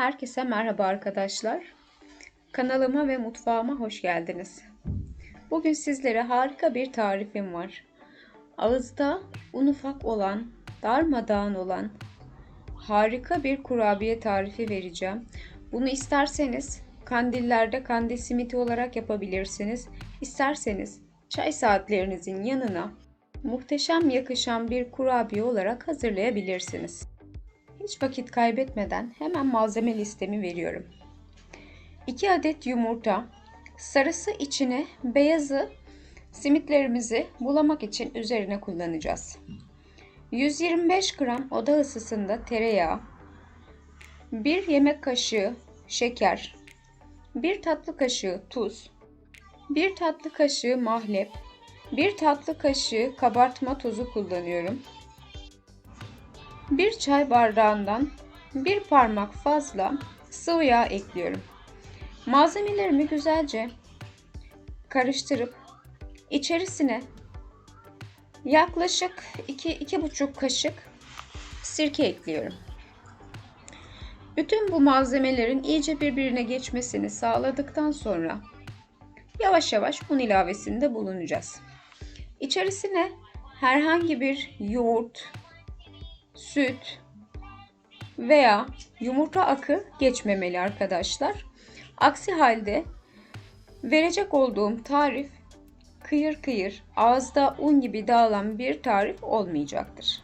Herkese merhaba arkadaşlar. Kanalıma ve mutfağıma hoş geldiniz. Bugün sizlere harika bir tarifim var. Ağızda un ufak olan, darmadağın olan harika bir kurabiye tarifi vereceğim. Bunu isterseniz kandillerde kandil simiti olarak yapabilirsiniz. İsterseniz çay saatlerinizin yanına muhteşem yakışan bir kurabiye olarak hazırlayabilirsiniz. Hiç vakit kaybetmeden hemen malzeme listemi veriyorum. 2 adet yumurta, sarısı içine, beyazı simitlerimizi bulamak için üzerine kullanacağız. 125 gram oda ısısında tereyağı, 1 yemek kaşığı şeker, 1 tatlı kaşığı tuz, 1 tatlı kaşığı mahlep, 1 tatlı kaşığı kabartma tozu kullanıyorum. 1 çay bardağından bir parmak fazla sıvı yağ ekliyorum. Malzemelerimi güzelce karıştırıp içerisine yaklaşık 2-2,5 kaşık sirke ekliyorum. Bütün bu malzemelerin iyice birbirine geçmesini sağladıktan sonra yavaş yavaş un ilavesinde bulunacağız. İçerisine herhangi bir yoğurt, süt veya yumurta akı geçmemeli arkadaşlar. Aksi halde verecek olduğum tarif kıyır kıyır ağızda un gibi dağılan bir tarif olmayacaktır.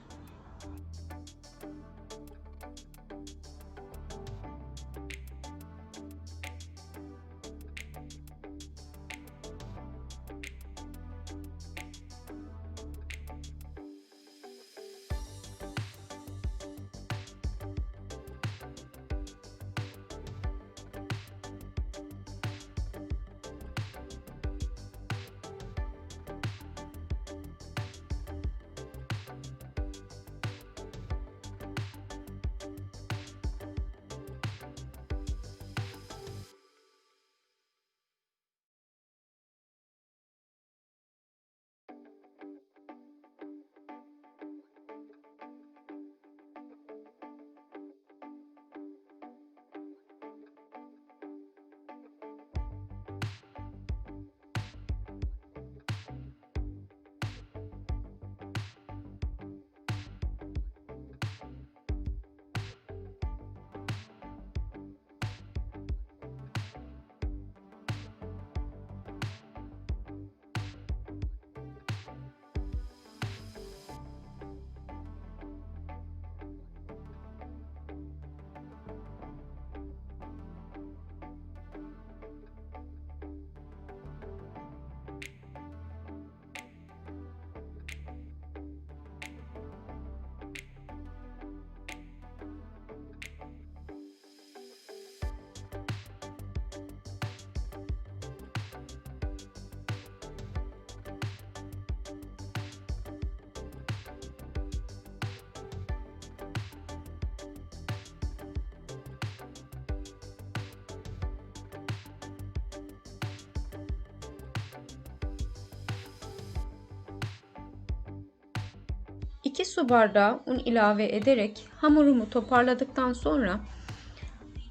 İki su bardağı un ilave ederek hamurumu toparladıktan sonra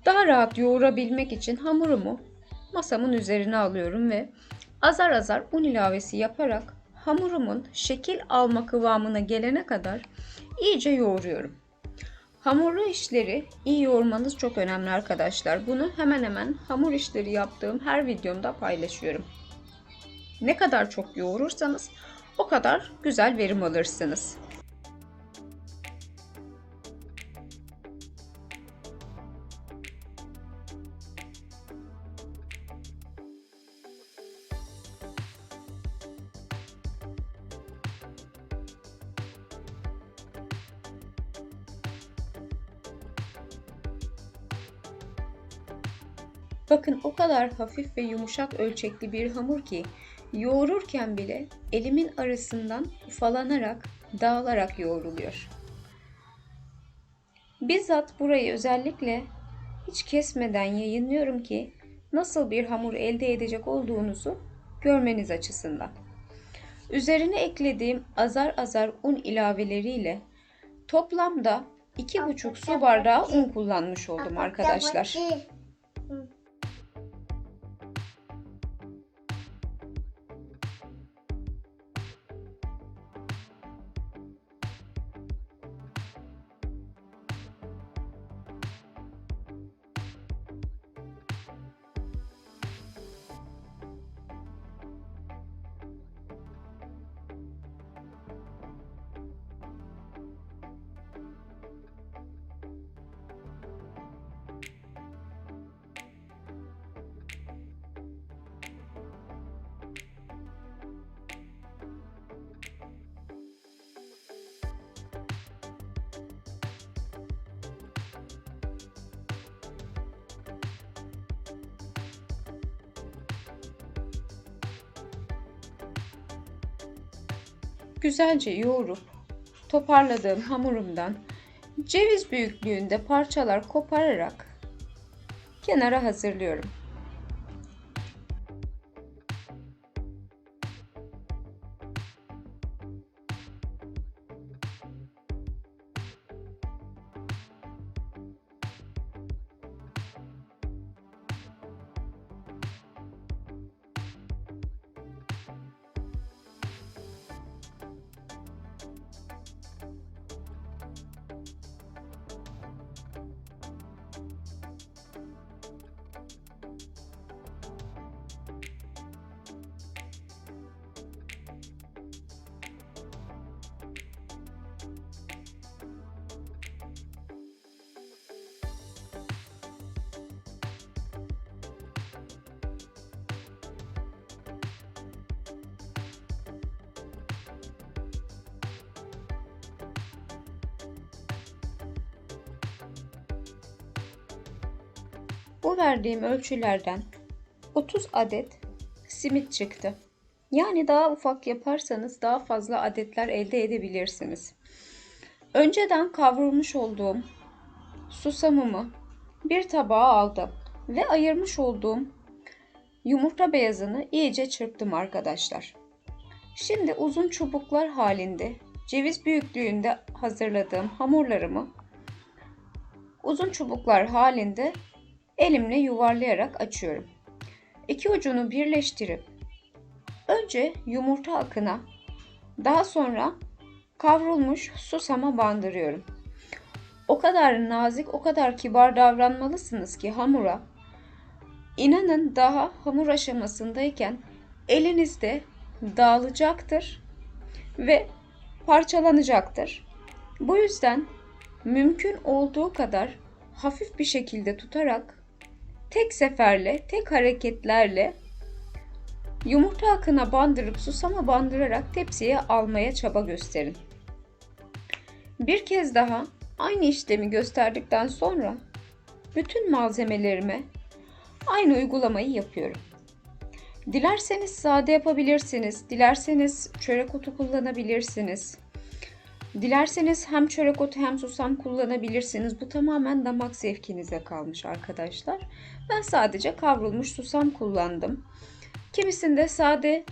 daha rahat yoğurabilmek için hamurumu masamın üzerine alıyorum ve azar azar un ilavesi yaparak hamurumun şekil alma kıvamına gelene kadar iyice yoğuruyorum. Hamurlu işleri iyi yoğurmanız çok önemli arkadaşlar. Bunu hemen hemen hamur işleri yaptığım her videomda paylaşıyorum. Ne kadar çok yoğurursanız o kadar güzel verim alırsınız. Bakın o kadar hafif ve yumuşak ölçekli bir hamur ki yoğururken bile elimin arasından ufalanarak, dağılarak yoğruluyor. Bizzat burayı özellikle hiç kesmeden yayınlıyorum ki nasıl bir hamur elde edecek olduğunuzu görmeniz açısından. Üzerine eklediğim azar azar un ilaveleriyle toplamda 2,5 su bardağı un kullanmış oldum arkadaşlar. Güzelce yoğurup toparladığım hamurumdan ceviz büyüklüğünde parçalar kopararak kenara hazırlıyorum. Bu verdiğim ölçülerden 30 adet simit çıktı. Yani daha ufak yaparsanız daha fazla adetler elde edebilirsiniz. Önceden kavrulmuş olduğum susamımı bir tabağa aldım ve ayırmış olduğum yumurta beyazını iyice çırptım arkadaşlar. Şimdi uzun çubuklar halinde ceviz büyüklüğünde hazırladığım hamurlarımı uzun çubuklar halinde elimle yuvarlayarak açıyorum. İki ucunu birleştirip önce yumurta akına daha sonra kavrulmuş susama bandırıyorum. O kadar nazik, o kadar kibar davranmalısınız ki hamura. İnanın daha hamur aşamasındayken elinizde dağılacaktır ve parçalanacaktır. Bu yüzden mümkün olduğu kadar hafif bir şekilde tutarak tek seferle, tek hareketlerle yumurta akına bandırıp susama bandırarak tepsiye almaya çaba gösterin. Bir kez daha aynı işlemi gösterdikten sonra bütün malzemelerime aynı uygulamayı yapıyorum. Dilerseniz sade yapabilirsiniz, dilerseniz çörek otu kullanabilirsiniz. Dilerseniz hem çörek otu hem susam kullanabilirsiniz. Bu tamamen damak zevkinize kalmış arkadaşlar. Ben sadece kavrulmuş susam kullandım. Kimisinde sade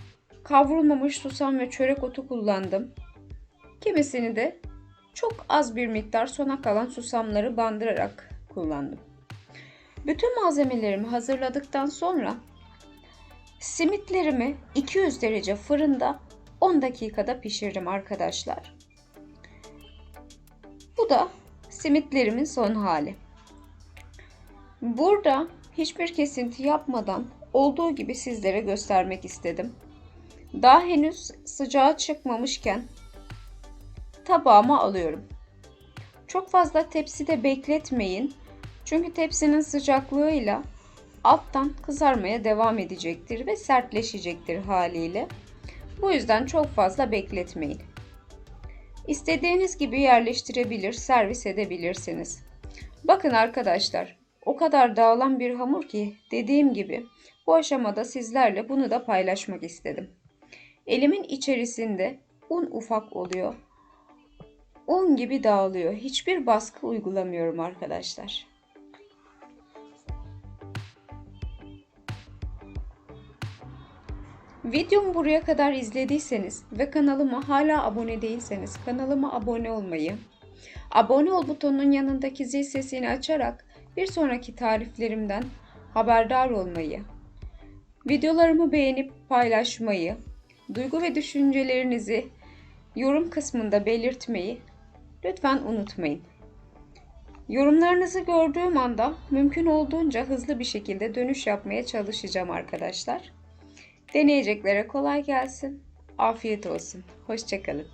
kavrulmamış susam ve çörek otu kullandım. Kimisini de çok az bir miktar sona kalan susamları bandırarak kullandım. Bütün malzemelerimi hazırladıktan sonra simitlerimi 200 derece fırında 10 dakikada pişirdim arkadaşlar. Bu da simitlerimin son hali. Burada hiçbir kesinti yapmadan olduğu gibi sizlere göstermek istedim. Daha henüz sıcağı çıkmamışken tabağıma alıyorum. Çok fazla tepside bekletmeyin. Çünkü tepsinin sıcaklığıyla alttan kızarmaya devam edecektir ve sertleşecektir haliyle. Bu yüzden çok fazla bekletmeyin. İstediğiniz gibi yerleştirebilir, servis edebilirsiniz. Bakın arkadaşlar, o kadar dağılan bir hamur ki dediğim gibi bu aşamada sizlerle bunu da paylaşmak istedim. Elimin içerisinde un ufak oluyor. Un gibi dağılıyor. Hiçbir baskı uygulamıyorum arkadaşlar. Videomu buraya kadar izlediyseniz ve kanalıma hala abone değilseniz kanalıma abone olmayı, Abone ol butonunun yanındaki zil sesini açarak bir sonraki tariflerimden haberdar olmayı, videolarımı beğenip paylaşmayı, duygu ve düşüncelerinizi yorum kısmında belirtmeyi lütfen unutmayın. Yorumlarınızı gördüğüm anda mümkün olduğunca hızlı bir şekilde dönüş yapmaya çalışacağım arkadaşlar. Deneyeceklere kolay gelsin. Afiyet olsun. Hoşçakalın.